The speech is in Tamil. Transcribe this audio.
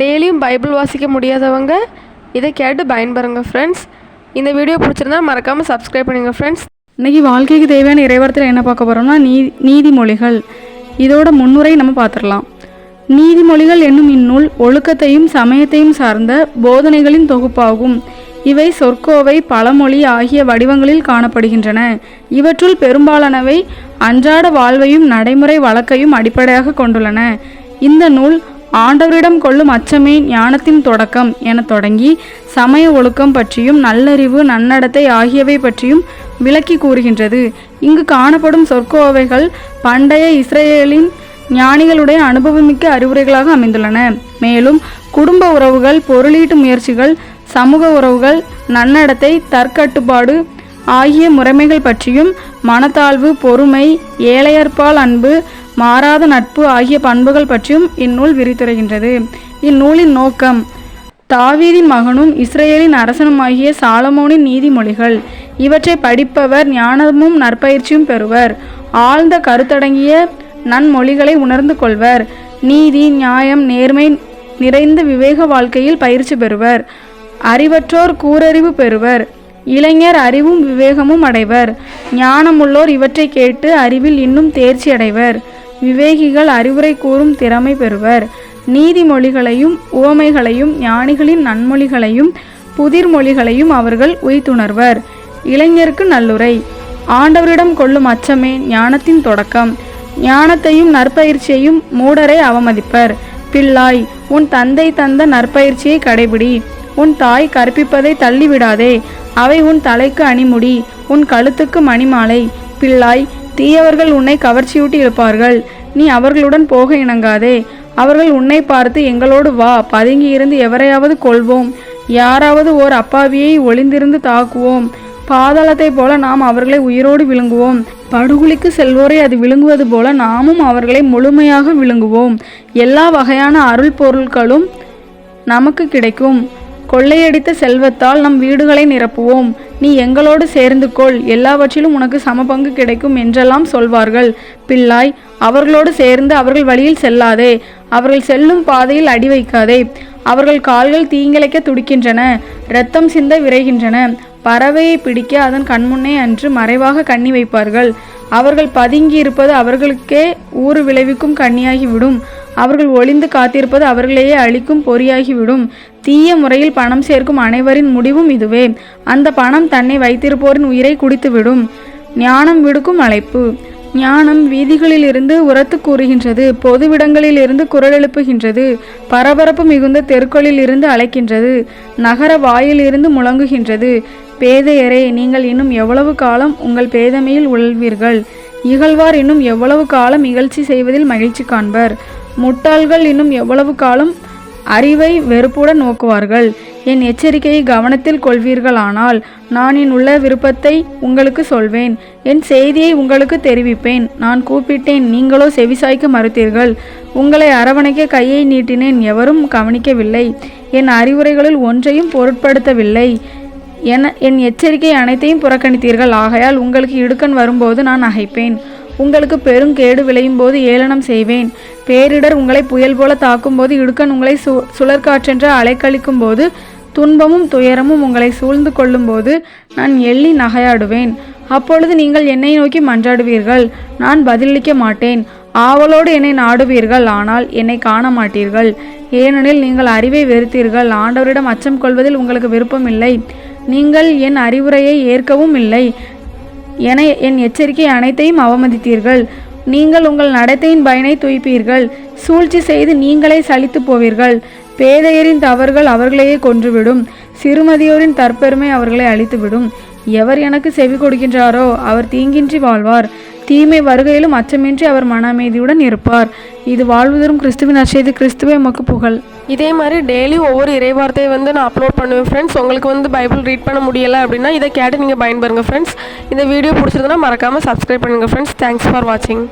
டெய்லியும் பைபிள் வாசிக்க முடியாதவங்க இதை கேட்டு பயன்பெறுங்க ஃப்ரெண்ட்ஸ் இந்த வீடியோ பிடிச்சிருந்தா மறக்காமல் சப்ஸ்கிரைப் பண்ணுங்கள் ஃப்ரெண்ட்ஸ் இன்றைக்கி வாழ்க்கைக்கு தேவையான இறைவரத்தில் என்ன பார்க்க போகிறோம்னா நீ நீதிமொழிகள். இதோட முன்னுரை நம்ம பார்த்துடலாம். நீதிமொழிகள் என்னும் இந்நூல் ஒழுக்கத்தையும் சமயத்தையும் சார்ந்த போதனைகளின் தொகுப்பாகும். இவை சொற்கோவை பழமொழி ஆகிய வடிவங்களில் காணப்படுகின்றன. இவற்றுள் பெரும்பாலானவை அன்றாட வாழ்வையும் நடைமுறை வழக்கையும் அடிப்படையாக கொண்டுள்ளன. இந்த நூல் ஆண்டவரிடம் கொள்ளும் அச்சமே ஞானத்தின் தொடக்கம் என தொடங்கி சமய ஒழுக்கம் பற்றியும் நல்லறிவு நன்னடத்தை ஆகியவை பற்றியும் விளக்கி கூறுகின்றது. இங்கு காணப்படும் சொற்கோவைகள் பண்டைய இஸ்ரேலின் ஞானிகளுடைய அனுபவமிக்க அறிவுரைகளாக அமைந்துள்ளன. மேலும் குடும்ப உறவுகள் பொருளீட்டு முயற்சிகள் சமூக உறவுகள் நன்னடத்தை தற்கட்டுப்பாடு ஆகிய முறைமைகள் பற்றியும் மனத்தாழ்வு பொறுமை ஏழையர்பால் அன்பு மாறாத நட்பு ஆகிய பண்புகள் பற்றியும் இந்நூல் விரித்துரைகின்றது. இந்நூலின் நோக்கம் தாவீதின் மகனும் இஸ்ரேலின் அரசனுமாகிய சாலமோனின் நீதிமொழிகள். இவற்றை படிப்பவர் ஞானமும் நற்பயிற்சியும் பெறுவர். ஆழ்ந்த கருத்தடங்கிய நன்மொழிகளை உணர்ந்து கொள்வர். நீதி நியாயம் நேர்மை நிறைந்த விவேக வாழ்க்கையில் பயிற்சி பெறுவர். அறிவற்றோர் கூரறிவு பெறுவர். இளைஞர் அறிவும் விவேகமும் அடைவர். ஞானமுள்ளோர் இவற்றை கேட்டு அறிவில் இன்னும் தேர்ச்சி அடைவர். விவேகிகள் அறிவுரை கூறும் திறமை பெறுவர். நீதிமொழிகளையும் உவமைகளையும் ஞானிகளின் நன்மொழிகளையும் புதிர் மொழிகளையும் அவர்கள் உய்த்துணர்வர். இளைஞருக்கு நல்லுரை. ஆண்டவரிடம் கொள்ளும் அச்சமே ஞானத்தின் தொடக்கம். ஞானத்தையும் நற்பயிற்சியையும் மூடரை அவமதிப்பர். பிள்ளாய் உன் தந்தை தந்த நற்பயிற்சியை கடைபிடி. உன் தாய் கற்பிப்பதை தள்ளிவிடாதே. அவை உன் தலைக்கு அணிமுடி. உன் கழுத்துக்கு மணிமாலை. பிள்ளாய் தீயவர்கள் உன்னை கவர்ச்சியூட்டி இருப்பார்கள் நீ அவர்களுடன் போக இணங்காதே. அவர்கள் உன்னை பார்த்து எங்களோடு வா பதுங்கி இருந்து எவரையாவது கொள்வோம் யாராவது ஓர் அப்பாவியை ஒளிந்திருந்து தாக்குவோம். பாதாளத்தை போல நாம் அவர்களை உயிரோடு விழுங்குவோம். படுகுழிக்கு செல்வோரை அது விழுங்குவது போல நாமும் அவர்களை முழுமையாக விழுங்குவோம். எல்லா வகையான அருள் பொருட்களும் நமக்கு கிடைக்கும். கொள்ளையடித்த செல்வத்தால் நம் வீடுகளை நிரப்புவோம். நீ எங்களோடு சேர்ந்து கொள் எல்லாவற்றிலும் உனக்கு சமபங்கு கிடைக்கும் என்றெல்லாம் சொல்வார்கள். பிள்ளாய் அவர்களோடு சேர்ந்து அவர்கள் வழியில் செல்லாதே. அவர்கள் செல்லும் பாதையில் அடி வைக்காதே. அவர்கள் கால்கள் தீங்கிழைக்க துடிக்கின்றன. இரத்தம் சிந்த விரைகின்றன. பறவையை பிடிக்க அதன் கண்முன்னே அன்று மறைவாக கண்ணி வைப்பார்கள். அவர்கள் பதுங்கி இருப்பது அவர்களுக்கே ஊறு விளைவிக்கும் கண்ணியாகிவிடும். அவர்கள் ஒளிந்து காத்திருப்பது அவர்களையே அழிக்கும் பொறியாகிவிடும். தீய முறையில் பணம் சேர்க்கும் அனைவரின் முடிவும் இதுவே. அந்த பணம் தன்னை வைத்திருப்போரின் உயிரை குடித்துவிடும். ஞானம் விடுக்கும் அழைப்பு. ஞானம் வீதிகளிலிருந்து உரத்து கூறுகின்றது பொதுவிடங்களிலிருந்து குரல் எழுப்புகின்றது பரபரப்பு மிகுந்த தெருக்களிலிருந்து அழைக்கின்றது நகர வாயிலிருந்து முழங்குகின்றது. பேதையரே நீங்கள் இன்னும் எவ்வளவு காலம் உங்கள் பேதமையில் உழல்வீர்கள்? இகழ்வார் இன்னும் எவ்வளவு காலம் இகழ்ச்சி செய்வதில் மகிழ்ச்சி காண்பர்? முட்டாள்கள் இன்னும் எவ்வளவு காலம் அறிவை வெறுப்புடன் நோக்குவார்கள்? என் எச்சரிக்கையை கவனத்தில் கொள்வீர்களானால் நான் என் உள்ள விருப்பத்தை உங்களுக்கு சொல்வேன். என் செய்தியை உங்களுக்கு தெரிவிப்பேன். நான் கூப்பிட்டேன் நீங்களோ செவிசாய்க்க மறுத்தீர்கள். உங்களை அரவணைக்க கையை நீட்டினேன் எவரும் கவனிக்கவில்லை. என் அறிவுரைகளில் ஒன்றையும் பொருட்படுத்தவில்லை. என என் எச்சரிக்கை அனைத்தையும் புறக்கணித்தீர்கள். ஆகையால் உங்களுக்கு இடுக்கன் வரும்போது நான் அகைப்பேன். உங்களுக்கு பெருங்கேடு விளையும் போது ஏளனம் செய்வேன். பேரிடர் உங்களை புயல் போல தாக்கும்போது இடுக்கன் உங்களை சு சுழற்காற்றென்ற அலைக்கழிக்கும் போது துன்பமும் துயரமும் உங்களை சூழ்ந்து கொள்ளும்போது நான் எள்ளி நகையாடுவேன். அப்பொழுது நீங்கள் என்னை நோக்கி மன்றாடுவீர்கள். நான் பதிலளிக்க மாட்டேன். ஆவலோடு என்னை நாடுவீர்கள். ஆனால் என்னை காண மாட்டீர்கள் ஏனெனில் நீங்கள் அறிவை வெறுத்தீர்கள். ஆண்டவரிடம் அச்சம் கொள்வதில் உங்களுக்கு விருப்பமில்லை. நீங்கள் என் அறிவுரையை ஏற்கவும் இல்லை. என என் எச்சரிக்கை அனைத்தையும் அவமதித்தீர்கள். நீங்கள் உங்கள் நடத்தையின் பயனை துய்ப்பீர்கள். சூழ்ச்சி செய்து நீங்களே சலித்து போவீர்கள். பேதையரின் தவறுகள் அவர்களையே கொன்றுவிடும். சிறுமதியோரின் தற்பெருமை அவர்களை அழித்துவிடும். எவர் எனக்கு செவி கொடுக்கின்றாரோ அவர் தீங்கின்றி வாழ்வார். தீமை வருகையிலும் அச்சமின்றி அவர் மன அமைதியுடன் இருப்பார். இது வாழ்வுதரும் கிறிஸ்துவின் அச்செய்து கிறிஸ்துவே மக்கு புகழ். இதே மாதிரி டெய்லி ஒவ்வொரு இறைவார்த்தையை வந்து நான் அப்லோட் பண்ணுவேன் ஃப்ரெண்ட்ஸ் உங்களுக்கு வந்து பைபிள் ரீட் பண்ண முடியலை அப்படின்னா இதை கேட்டு நீங்கள் பயன்பெறுங்க ஃப்ரெண்ட்ஸ் இந்த வீடியோ பிடிச்சிருந்தனா மறக்காமல் சப்ஸ்கிரைப் பண்ணுங்கள் ஃப்ரெண்ட்ஸ் தேங்க்ஸ் ஃபார் வாட்சிங்